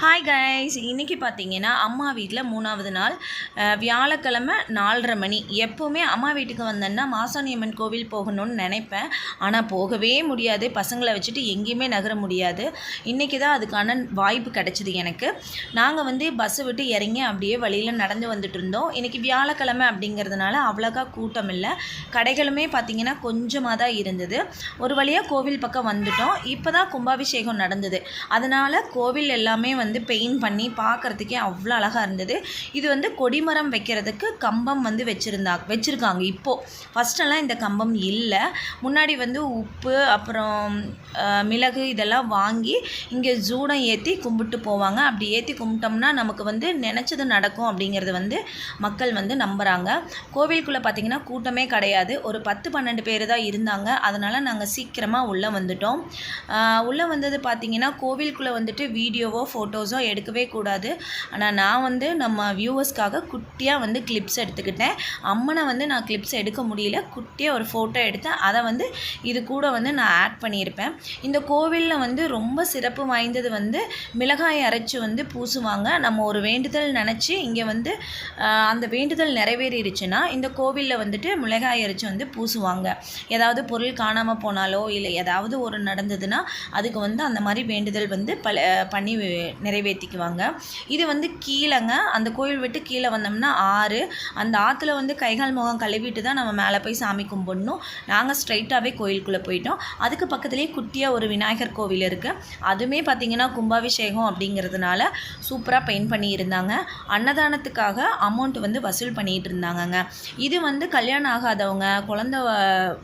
Hi guys இன்றைக்கி பார்த்தீங்கன்னா அம்மா வீட்டில் மூணாவது நாள் வியாழக்கிழமை நாலரை மணி. எப்போவுமே அம்மா வீட்டுக்கு வந்தேன்னா மாசாணியம்மன் கோவில் போகணும்னு நினைப்பேன். ஆனால் போகவே முடியாது. பசங்களை வச்சுட்டு எங்கேயுமே நகர முடியாது. இன்றைக்கி தான் அதுக்கான வாய்ப்பு கிடச்சிது எனக்கு. நாங்கள் வந்து பஸ்ஸை விட்டு இறங்கி அப்படியே வழியில் நடந்து வந்துட்டு இருந்தோம். இன்றைக்கி வியாழக்கிழமை அப்படிங்கிறதுனால அவ்வளோக்கா கூட்டம் இல்லை. கடைகளுமே பார்த்திங்கன்னா கொஞ்சமாக தான் இருந்தது. ஒரு வழியாக கோவில் பக்கம் வந்துட்டோம். இப்போ தான் கும்பாபிஷேகம் நடந்தது. அதனால் கோவில் எல்லாமே வந்து வந்து பெயிண்ட் பண்ணி பார்க்குறதுக்கே அவ்வளோ அழகாக இருந்தது. இது வந்து கொடிமரம் வைக்கிறதுக்கு கம்பம் வந்து வச்சுருந்தா வச்சுருக்காங்க இப்போது ஃபஸ்ட்டெல்லாம் இந்த கம்பம் இல்லை. முன்னாடி வந்து உப்பு அப்புறம் மிளகு இதெல்லாம் வாங்கி இங்கே ஜூடம் ஏற்றி கும்பிட்டு போவாங்க. அப்படி ஏற்றி கும்பிட்டோம்னா நமக்கு வந்து நினச்சது நடக்கும் அப்படிங்கிறது வந்து மக்கள் வந்து நம்புகிறாங்க கோவிலுக்குள்ளே பார்த்திங்கன்னா கூட்டமே கிடையாது. ஒரு பத்து பன்னெண்டு பேர் தான் இருந்தாங்க. அதனால் நாங்கள் சீக்கிரமாக உள்ளே வந்துட்டோம். உள்ளே வந்தது பார்த்திங்கன்னா கோவிலுக்குள்ளே வந்துட்டு வீடியோவோ ஃபோட்டோ ஃபோட்டோஸும் எடுக்கவே கூடாது. ஆனால் நான் வந்து நம்ம வியூவர்ஸ்க்காக குட்டியாக வந்து கிளிப்ஸ் எடுத்துக்கிட்டேன். அம்மனை வந்து நான் கிளிப்ஸ் எடுக்க முடியல. குட்டியாக ஒரு ஃபோட்டோ எடுத்தேன் அதை வந்து இது கூட வந்து நான் ஆட் பண்ணியிருப்பேன். இந்த கோவிலில் வந்து ரொம்ப சிறப்பு வாய்ந்தது வந்து மிளகாய் அரைச்சி வந்து பூசுவாங்க. நம்ம ஒரு வேண்டுதல் நினச்சி இங்கே வந்து அந்த வேண்டுதல் நிறைவேறிடுச்சுன்னா இந்த கோவிலில் வந்துட்டு மிளகாய் அரைச்சி வந்து பூசுவாங்க. ஏதாவது பொருள் காணாமல் போனாலோ இல்லை ஏதாவது ஒரு நடந்ததுன்னா அதுக்கு வந்து அந்த மாதிரி வேண்டுதல் வந்து பல பண்ணி நிறைவேற்றிக்குவாங்க இது வந்து கீழேங்க. அந்த கோயில் விட்டு கீழே வந்தோம்னா ஆறு. அந்த ஆற்றுல வந்து கைகால் முகம் கழுவிட்டு தான் நம்ம மேலே போய் சாமி கும்பிடணும். நாங்கள் ஸ்ட்ரைட்டாகவே கோயிலுக்குள்ளே போயிட்டோம். அதுக்கு பக்கத்துலேயே குட்டியாக ஒரு விநாயகர் கோவில் இருக்குது அதுவுமே பார்த்திங்கன்னா கும்பாபிஷேகம் அப்படிங்கிறதுனால சூப்பராக பெயிண்ட் பண்ணியிருந்தாங்க. அன்னதானத்துக்காக அமௌண்ட் வந்து வசூல் பண்ணிகிட்டு இருந்தாங்கங்க இது வந்து கல்யாணம் ஆகாதவங்க குழந்த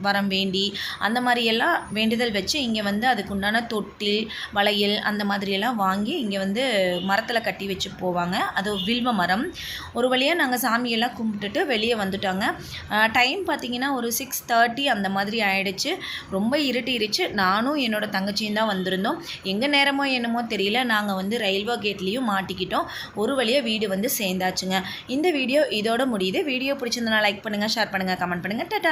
வரம் வேண்டி அந்த மாதிரியெல்லாம் வேண்டுதல் வச்சு இங்கே வந்து அதுக்குண்டான தொட்டில் வளையல் அந்த மாதிரியெல்லாம் வாங்கி இங்கே வந்து வந்து மரத்தில் கட்டி வச்சு போவாங்க. அது வில்வ மரம். ஒரு வழியாக நாங்கள் சாமியெல்லாம் கும்பிட்டுட்டு வெளியே வந்துட்டாங்க. டைம் பார்த்தீங்கன்னா ஒரு சிக்ஸ் தேர்ட்டி அந்த மாதிரி ஆயிடுச்சு. ரொம்ப இருட்டிருச்சு நானும் என்னோடய தங்கச்சியும் தான் வந்திருந்தோம். எங்கள் நேரமோ என்னமோ தெரியல. நாங்கள் வந்து ரயில்வே கேட்லேயும் மாட்டிக்கிட்டோம். ஒரு வழியாக வீடு வந்து சேர்ந்தாச்சுங்க. இந்த வீடியோ இதோட முடியுது. வீடியோ பிடிச்சிருந்தனா லைக் பண்ணுங்கள் ஷேர் பண்ணுங்கள் கமெண்ட் பண்ணுங்கள் டட்டா!